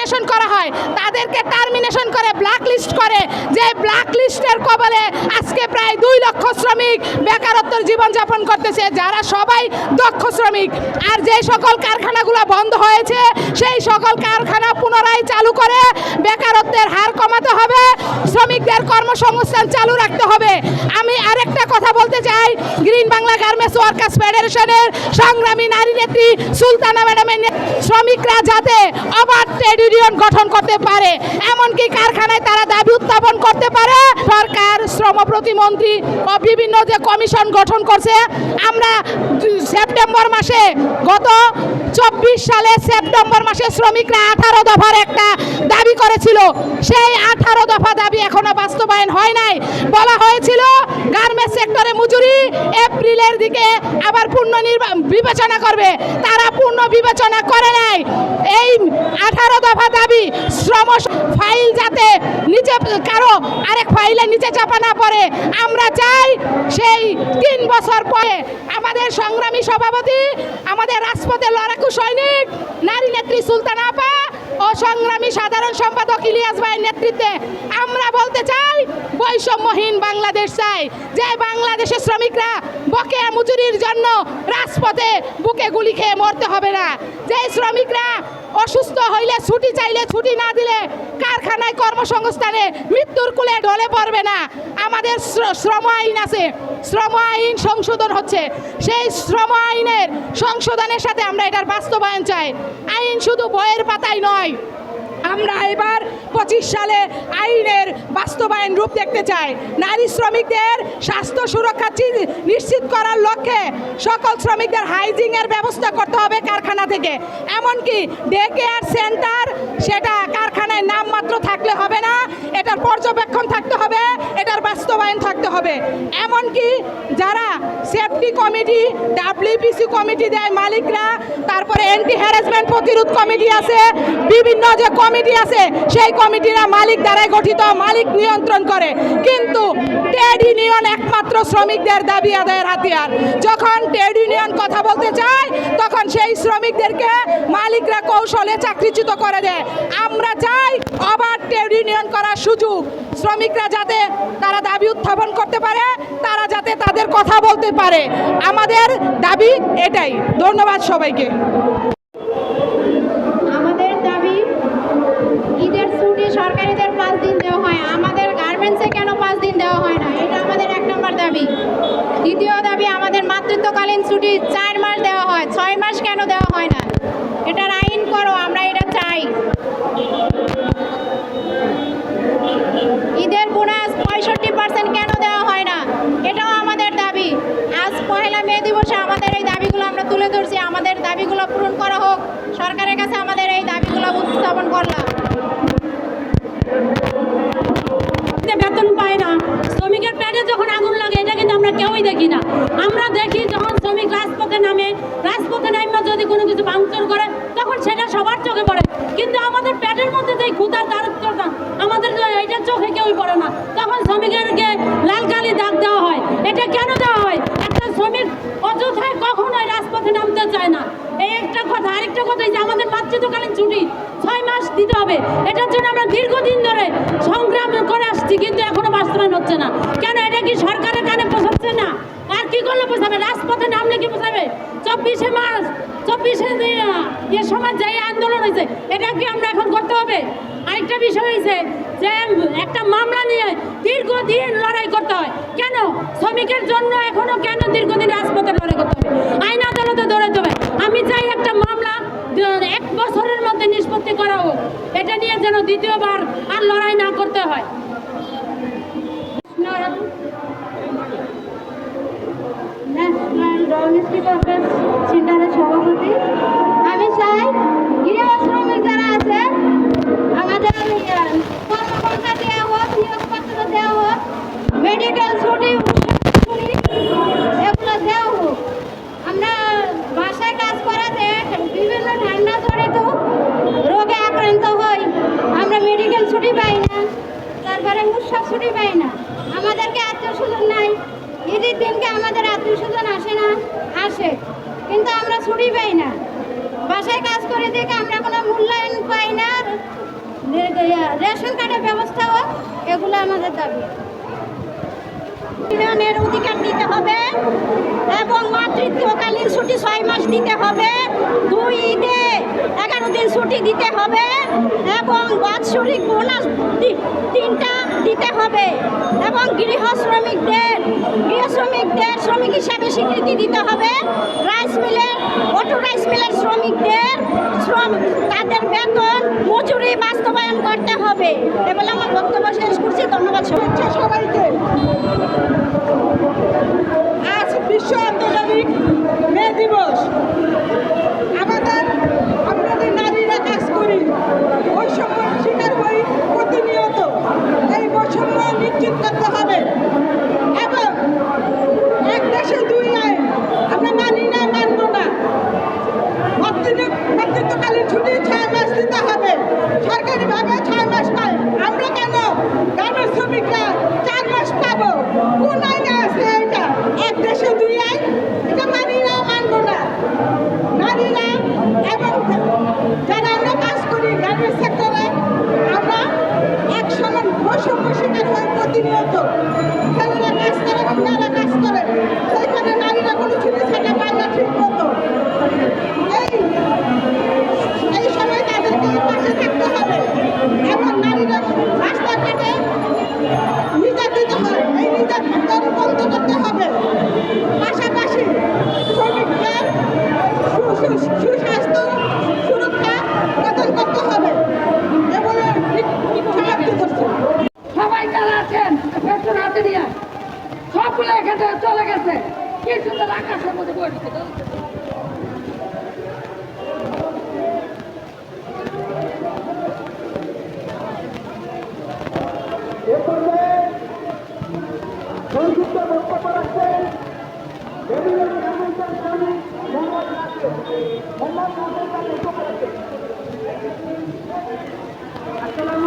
Termination করা হয়। তাদেরকে টার্মিনেশন করে ব্ল্যাক লিস্ট করে, যে ব্ল্যাক লিস্টের কবলে আজকে প্রায় দুই লক্ষ শ্রমিক বেকারত্বের জীবনযাপন করতেছে, যারা সবাই দক্ষ শ্রমিক। আর যে সকল কারখানাগুলো বন্ধ হয়েছে, সেই সকল কারখানা পুনরায় চালু করে বেকারত্বের হার কমাতে হবে, শ্রমিকদের কর্মসংস্থান চালু রাখতে হবে। আমি আরেকটা কথা বলতে চাই, গ্রিন বাংলা গার্মেন্টস ওয়ার্কার্স ফেডারেশনের সংগ্রামী নারী নেত্রী সুলতানা ম্যাডামের শ্রমিকরা যাতে অবাধ ট্রেড ইউনিয়ন গঠন করতে পারে, এমনকি কারখানায় তারা দাবি উত্থাপন করতে পারে। সরকার, শ্রম প্রতিমন্ত্রী ও বিভিন্ন যে কমিশন গঠন করছে, আমরা সেপ্টেম্বর মাসে, গত চব্বিশ সালে সেপ্টেম্বর মাসে শ্রমিকরা আঠারো দফার একটা দাবি করেছিল। সেই আঠারো দফা দাবি এখনও বাস্তবায়ন হয় নাই। বলা হয়েছিল, গার্মেন্টস সেক্টরে মজুরি এপ্রিলের দিকে আবার পূর্ণ বিবেচনা করবে। তারা পূর্ণ বিবেচনা করে নাই। এই আঠারো দফা দাবি, শ্রম ফাইল যাতে নিচে কারও আরেক ফাইলে নিচে চাপা না পড়ে। আমরা চাই সেই তিন বছর পরে আমাদের সংগ্রামী সভাপতি, আমাদের রাজপথে লড়াকু সৈনিক, নারী নেত্রী সুলতানা আপা ও সংগ্রামী সাধারণ সম্পাদক ইলিয়াস ভাইয়ের নেতৃত্বে আমরা বলতে চাই, বৈষম্যহীন বাংলাদেশ চাই। যে বাংলাদেশের শ্রমিকরা বকেয়া মজুরির জন্য রাজপথে বুকে গুলি খেয়ে মরতে হবে না। যে শ্রমিকরা অসুস্থ হইলে ছুটি চাইলে ছুটি না দিলে কারখানায় কর্মসংস্থানে মৃত্যুর কুলে ঢলে পড়বে না। আমাদের শ্রম আইন আছে। শ্রম আইন সংশোধন হচ্ছে। সেই শ্রম আইনের সংশোধনের সাথে আমরা এটার বাস্তবায়ন চাই। আইন শুধু বইয়ের পাতায় নয়, আমরা এবার পঁচিশ সালে আইনের বাস্তবায়ন রূপ দেখতে চাই। নারী শ্রমিকদের স্বাস্থ্য সুরক্ষা নিশ্চিত করার লক্ষ্যে সকল শ্রমিকদের হাইজিংয়ের ব্যবস্থা করতে হবে কারখানা থেকে। এমনকি ডে কেয়ার সেন্টার, সেটা কারখানায় নামমাত্র থাকলে হবে না এটার পর্যবেক্ষণ থাকতে হবে এটার বাস্তবায়ন থাকতে হবে এমনকি যারা সেফটি কমিটি ডাব্লিউপিসি কমিটি দেয় মালিকরা, তারপরে অ্যান্টি হ্যারাসমেন্ট প্রতিরোধ কমিটি আছে, বিভিন্ন যে কমিটি আছে, সেই কমিটিরা মালিক দ্বারাই গঠিত, মালিক নিয়ন্ত্রণ করে। কিন্তু ট্রেড ইউনিয়ন একমাত্র শ্রমিকদের দাবি আদায়ের হাতিয়ার। যখন ট্রেড ইউনিয়ন কথা বলতে চায়, তখন সেই শ্রমিকদেরকে মালিকরা কৌশলে চাকরিচ্যুত করে দেয়। আমরা চাই অবাধ ট্রেড ইউনিয়ন করার সুযোগ। শ্রমিকরা যাতে তারা দাবি উত্থাপন করতে পারে, তারা যাতে তাদের কথা বলতে পারে। আমাদের দাবি এটাই। ধন্যবাদ সবাইকে। আমাদের দাবি, ঈদের ছুটি সরকারিদের পাঁচ দিন দেওয়া হয়। আমাদের গার্মেন্টসে কেন পাঁচ দিন দেওয়া হয় না? এটা আমাদের এক নম্বর দাবি। দ্বিতীয় দাবি, আমাদের মাতৃত্বকালীন ছুটি চার মাস দেওয়া হয়। ছয় মাস কেন দেওয়া হয় না? এটার আমরা কেউই দেখি না। আমরা দেখি যখন শ্রমিক রাজপথে নামে রাজপথে নামে যদি কোনো কিছু ভাঙচুর করে, তখন সেটা সবার চোখে পড়ে। কিন্তু আমাদের পেটের মধ্যে যে ক্ষুদার দারিদ্রতা আমাদের এটা চোখে কেউই পড়ে না। তখন শ্রমিকেরকে লাল কালি দাগ দেওয়া হয়। এটা কেন দেওয়া হয়? একটা শ্রমিক অযথায় কখনোই রাজপথে নামতে চায় না। এই একটা কথা, আরেকটা কথা যে আমাদের মাতৃত্বকালীন ছুটি, ছয় মাস দিতে হবে। এটার জন্য আমরা দীর্ঘদিন ধরে সংগ্রাম করে আসছি, কিন্তু এখনও বাস্তবায়ন হচ্ছে না। কেন? এটা কি সরকারের পৌঁছাচ্ছে না। আর কি করলে বোঝাবে? রাজপথে নামলে কি বোঝাবে? চব্বিশে মার্চ, চব্বিশে এ সময় যে আন্দোলন হয়েছে, এটা কি আমরা এখন করতে হবে? আরেকটা বিষয় হয়েছে যে, একটা মামলা নিয়ে দীর্ঘদিন লড়াই করতে হয়। কেন? শ্রমিকের জন্য এখনও কেন দীর্ঘদিন রাজপথে লড়াই করতে হবে? আইন আদালতে দৌড়াতে হবে আমি চাই একটা মামলা, এক বছরের মধ্যে নিষ্পত্তি করা হোক। এটা নিয়ে যেন দ্বিতীয়বার আর লড়াই না করতে হয়। সেন্টারের সভাপতি। আমি চাই গৃহ শ্রমিক যারা আছে, আমাদের দেওয়া হোক দেওয়া হোক মেডিকেল ছুটি এগুলো দেওয়া হোক। আমরা বাসায় কাজ করাতে বিভিন্ন রোগে আক্রান্ত হই, আমরা মেডিকেল ছুটি পাই না, তারপরে উৎসব ছুটি পাই না। আসে। কিন্তু আমরা ছুটি পাই না। বাসায় কাজ করে দেখে আমরা কোনো মূল্যায়ন পাই না। রেশন কার্ডের ব্যবস্থাও এগুলো আমাদের দাবি। ইউনিয়নের অধিকার দিতে হবে এবং মাতৃত্বকালীন ছুটি ছয় মাস দিতে হবে। দুই ঈদে এগারো দিন ছুটি দিতে হবে এবং বাৎসরিক বোনাস তিনটা দিতে হবে এবং গৃহ শ্রমিকদের গৃহ শ্রমিকদের শ্রমিক হিসাবে স্বীকৃতি দিতে হবে। রাইস মিলের, অটো রাইস মিলের শ্রমিকদের শ্রম, তাদের বেতন, মজুরি বাস্তবায়ন করতে হবে। এবার আমার বক্তব্য শেষ করছি। ধন্যবাদ শুভেচ্ছা সবাইকে। আজ বিশ্ব আন্তর্জাতিক মে দিবস।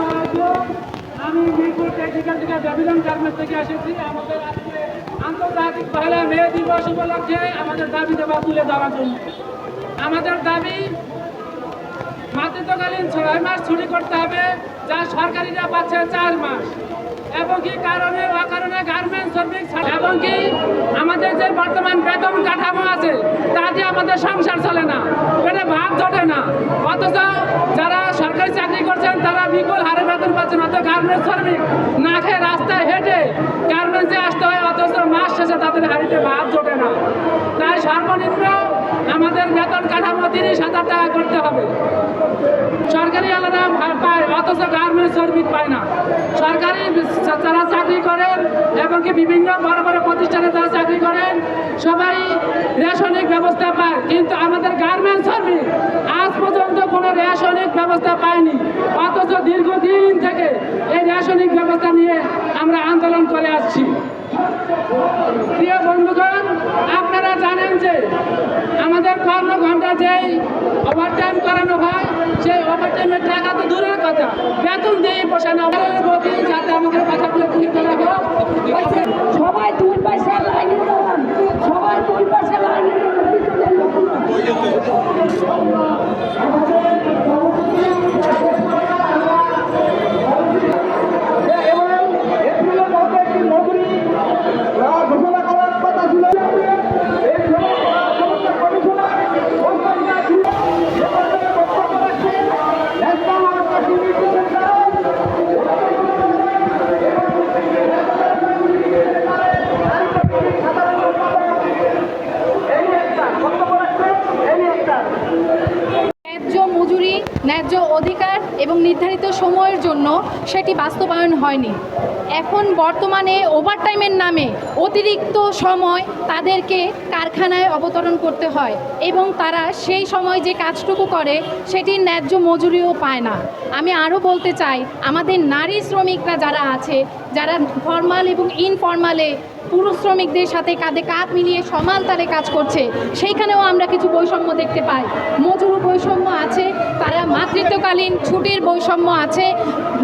আলাইকুম। আমি মিরপুর টেকনিক্যাল থেকে ব্যাবিলন গার্মেন্টস থেকে এসেছি। আমাদের আজকে আন্তর্জাতিক পহেলা মে দিবস উপলক্ষে আমাদের দাবি দেওয়া তুলে দেওয়ার জন্য। আমাদের দাবি, মাতৃত্বকালীন ছয় মাস ছুটি করতে হবে, যা সরকারিরা পাচ্ছে চার মাস। এবং কি কারণে অকারণে গার্মেন্টস শ্রমিক এবং কি আমাদের যে বর্তমান বেতন কাঠামো আছে, তা দিয়ে আমাদের সংসার চলে না। পেটে ভাত জটে না। অথচ যারা সরকারি চাকরি করছেন, তারা বিপুল হারে বেতন পাচ্ছেন। অত গার্মেন্টস শ্রমিক না খেয়ে রাস্তায় হেঁটে গার্মেন্টসে আসতে হয়, অথচ মাস শেষে তাদের হাড়িতে ভাত জোটে না। তাই সর্বনিম্ন আমাদের বেতন কাঠামো তিরিশ হাজার টাকা করতে হবে। সরকারি আলাদা পায়, অথচ গার্মেন্টস শ্রমিক পায় না। সরকারি যারা চাকরি করেন এমনকি বিভিন্ন বড় বড় প্রতিষ্ঠানে যারা চাকরি করেন, সবাই রেশনিক ব্যবস্থা পায়। কিন্তু আমাদের গার্মেন্টস শ্রমিক আজ পর্যন্ত কোনো রেশনিক ব্যবস্থা পায়নি। অথচ দীর্ঘদিন থেকে এই রেশনিক ব্যবস্থা নিয়ে আমরা আন্দোলন করে আসছি। প্রিয় বন্ধুগণ, আপনারা জানেন যে আমাদের ঘণ্টা যেই ওভারটাইম করানো হয়, সেই ওভারটাইমের টাকা তো দূরের কথা। বেতন দিয়ে পোষানো। বলি যাতে আমাদের কথাগুলো তুলে ধরা হোক সবাই দুই পয়সা দাঁড়ান সবাই দুই পয়সা লাইনে দাঁড়ান পিছনে লোক না। এবং এপ্রিলের মধ্যে একটি মজুরি আহ, ঘোষণা করার কথা ছিল এই সময় সমস্ত কমিশনার কমিশনার ছিল এ পর্যায়ে বক্তব্য রাখছেন ন্যাশনাল আদিবাসী মিউজিক সেন্টার এই একটা বক্তব্য রাখছেন এই একটা ন্যায্য মজুরি ন্যায্য অধিকার এবং নির্ধারিত সময়ের জন্য সেটি বাস্তবায়ন হয়নি। এখন বর্তমানে ওভারটাইমের নামে অতিরিক্ত সময় তাদেরকে কারখানায় অবতরণ করতে হয় এবং তারা সেই সময় যে কাজটুকু করে সেটির ন্যায্য মজুরিও পায় না। আমি আরও বলতে চাই, আমাদের নারী শ্রমিকরা যারা আছে, যারা ফর্মাল এবং ইনফর্মালে পুরুষ শ্রমিকদের সাথে কাঁধে কাঁধ মিলিয়ে সমান তালে কাজ করছে, সেইখানেও আমরা কিছু বৈষম্য দেখতে পাই। মজুরি বৈষম্য আছে, তারা মাতৃত্বকালীন ছুটির বৈষম্য আছে,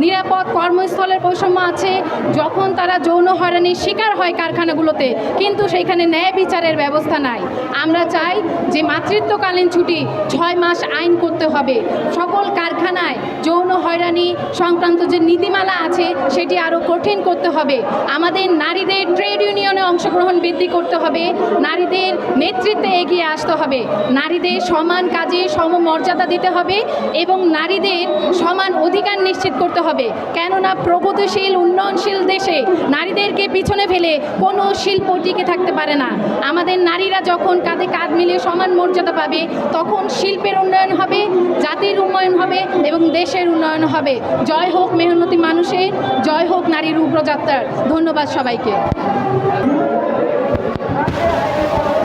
নিরাপদ কর্মস্থলের বৈষম্য আছে, যখন তারা যৌন হয়রানির শিকার হয় কারখানাগুলোতে, কিন্তু সেইখানে ন্যায় বিচারের ব্যবস্থা নাই। আমরা চাই যে মাতৃত্বকালীন ছুটি ছয় মাস আইন করতে হবে। সকল কারখানায় যৌন হয়রানি সংক্রান্ত যে নীতিমালা আছে, সেটি আরও কঠিন করতে হবে। আমাদের নারীদের ট্রেড ইউনিয়নে অংশগ্রহণ বৃদ্ধি করতে হবে। নারীদের নেতৃত্বে এগিয়ে আসতে হবে। নারীদের সমান কাজে সমমর্যাদা দিতে হবে এবং নারীদের সমান অধিকার নিশ্চিত করতে হবে। কেননা প্রগতিশীল, উন্নয়নশীল দেশে নারীদেরকে পিছনে ফেলে কোনো শিল্প টিকে থাকতে পারে না। আমাদের নারীরা যখন কাঁধে কাঁধ মিলিয়ে সমান মর্যাদা পাবে, তখন শিল্পের উন্নয়ন হবে, জাতির উন্নয়ন হবে এবং দেশের উন্নয়ন হবে। জয় হোক মেহনতি মানুষের, জয় হোক নারীর উগ্রযাত্রার। ধন্যবাদ সবাইকে। Thank you.